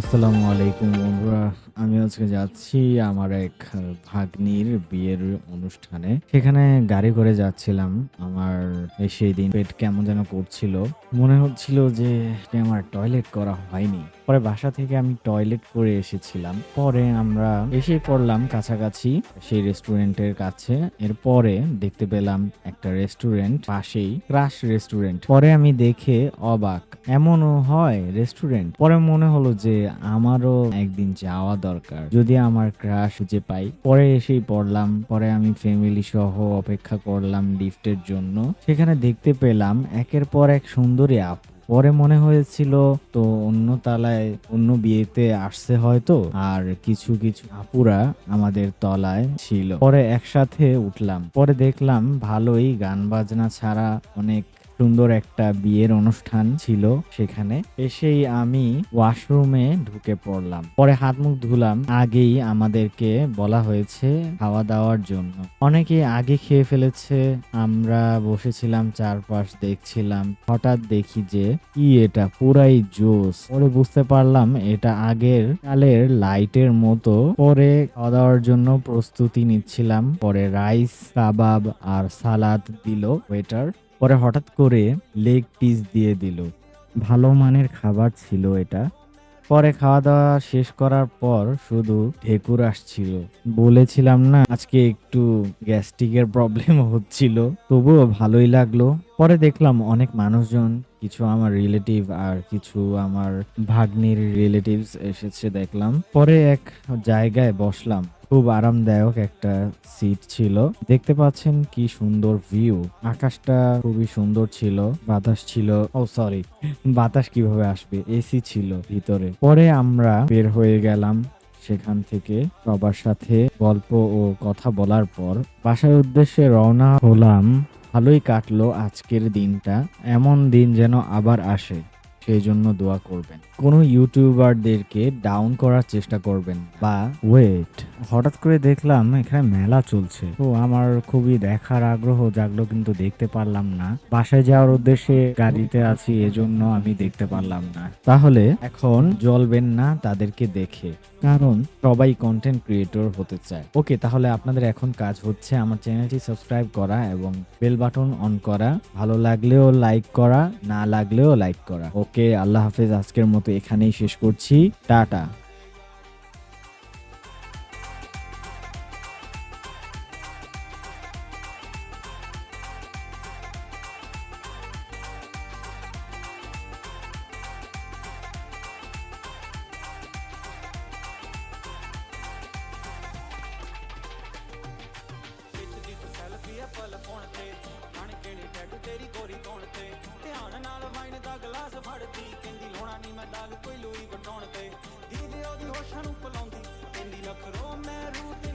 আসসালামু আলাইকুম বন্ধুরা, আমি আজকে যাচ্ছি আমার এক ভাগ্নির বিয়ের অনুষ্ঠানে। সেখানে গাড়ি করে যাচ্ছিলাম, আমার সেই দিন পেট কেমন যেন করছিল। মনে হচ্ছিল যে আমার টয়লেট করা হয়নি। পরে বাসা থেকে আমি টয়লেট করে এসেছিলাম। পরে আমরা এসে পড়লাম কাছাকাছি সেই রেস্টুরেন্টের কাছে। এরপরে দেখতে পেলাম একটা রেস্টুরেন্ট পাশেই ক্রাশ রেস্টুরেন্ট। পরে আমি দেখে অবাক এমনও হয় রেস্টুরেন্ট পরে মনে হলো যে আমারও একদিন যাওয়া দরকার। যদি আমার ক্রাশ খুঁজে পাই। পরে এসেই পড়লাম। পরে আমি ফ্যামিলি সহ অপেক্ষা করলাম লিফটের জন্য। সেখানে দেখতে পেলাম একের পর এক সুন্দরী আপ। পরে মনে হয়েছিল, তো অন্য তালায়, অন্য বিয়েতে আসছে হয়তো? আর কিছু কিছু আপুরা আমাদের তলায় ছিল। পরে একসাথে উঠলাম। পরে দেখলাম ভালোই গান বাজনা ছাড়া অনেক সুন্দর একটা বিয়ের অনুষ্ঠান ছিল সেখানে। এসেই আমি ওয়াশরুমে ঢুকে পড়লাম। পরে হাত মুখ ধুলাম, আগেই আমাদেরকে বলা হয়েছে খাওয়া দাওয়ার জন্য। অনেকে আগে খেয়ে ফেলেছে, আমরা বসেছিলাম চারপাশ দেখছিলাম। হঠাৎ দেখি যে, কি এটা? পুরাই জোস। পরে বুঝতে পারলাম এটা আগের কালের লাইটের মতো। পরে খাওয়া দাওয়ার জন্য প্রস্তুতি নিচ্ছিলাম। পরে রাইস, কাবাব আর সালাদ দিল ওয়েটার। পরে হঠাৎ করে লেগ পিস দিয়ে দিল। ভালো মানের খাবার ছিল এটা। পরে খাওয়া দাওয়া শেষ করার পর শুধু ঢেকুর আসছিল। বলেছিলাম না, আজকে একটু গ্যাস্ট্রিকের প্রবলেম হচ্ছিল, তবুও ভালোই লাগল। পরে দেখলাম অনেক মানুষজন কিছু আমার রিলেটিভ আর কিছু আমার ভাগ্নির রিলেটিভস এসেছে দেখলাম। পরে এক জায়গায় বসলাম। খুব আরামদায়ক একটা সিট ছিল। দেখতে পাচ্ছেন কি সুন্দর ভিউ আকাশটা খুবই সুন্দর ছিল। বাতাস ছিল। ও সরি বাতাস কীভাবে আসবে? এসি ছিল ভিতরে। পরে আমরা বের হয়ে গেলাম সেখান থেকে সবার সাথে গল্প ও কথা বলার পর। বাসার উদ্দেশ্যে রওনা হলাম ভালোই কাটলো আজকের দিনটা। এমন দিন যেন আবার আসে। সেই জন্য দোয়া করবেন। কোনো ইউটিউবারদেরকে ডাউন করার চেষ্টা করবেন বা ওয়েট হঠাৎ করে দেখলাম এখানে মেলা চলছে। তো আমার খুবই দেখার আগ্রহ জাগলো কিন্তু দেখতে পারলাম না। বাসায় যাওয়ার উদ্দেশ্যে গাড়িতে আছি এজন্য আমি দেখতে পারলাম না। তাহলে? এখন জ্বলবেন না তাদেরকে দেখে কারণ সবাই কন্টেন্ট ক্রিয়েটর হতে চায়। ওকে তাহলে আপনাদের এখন কাজ হচ্ছে আমার চ্যানেলটি সাবস্ক্রাইব করা এবং বেল বাটন অন করা। ভালো লাগলেও লাইক করা না লাগলেও লাইক করা। ওকে। আল্লাহ হাফেজ আজকের মতো এখানেই শেষ করছি। টাটা। ਖਿੱਚਦੀ ਤੂੰ ਟੈਟੂ ਤੇਰੀ ਗੋਰੀ ਕੌਣ ਤੇ। ਧਿਆਨ ਨਾਲ ਵਾਈਨ ਦਾ ਗਲਾਸ ਫੜਦੀ ਕਹਿੰਦੀ, ਲੋਣਾ ਨਹੀਂ ਮੈਂ ਦਾਗ ਕੋਈ ਲੂਈ ਵਟਾਉਣ ਤੇ। ਦੀਦੇ ਉਹਦੀ ਹੋਸ਼ਾਂ ਨੂੰ ਪਲਾਉਂਦੀ। ਕਹਿੰਦੀ ਨਖਰੋ ਮੈਂ ਰੂਟ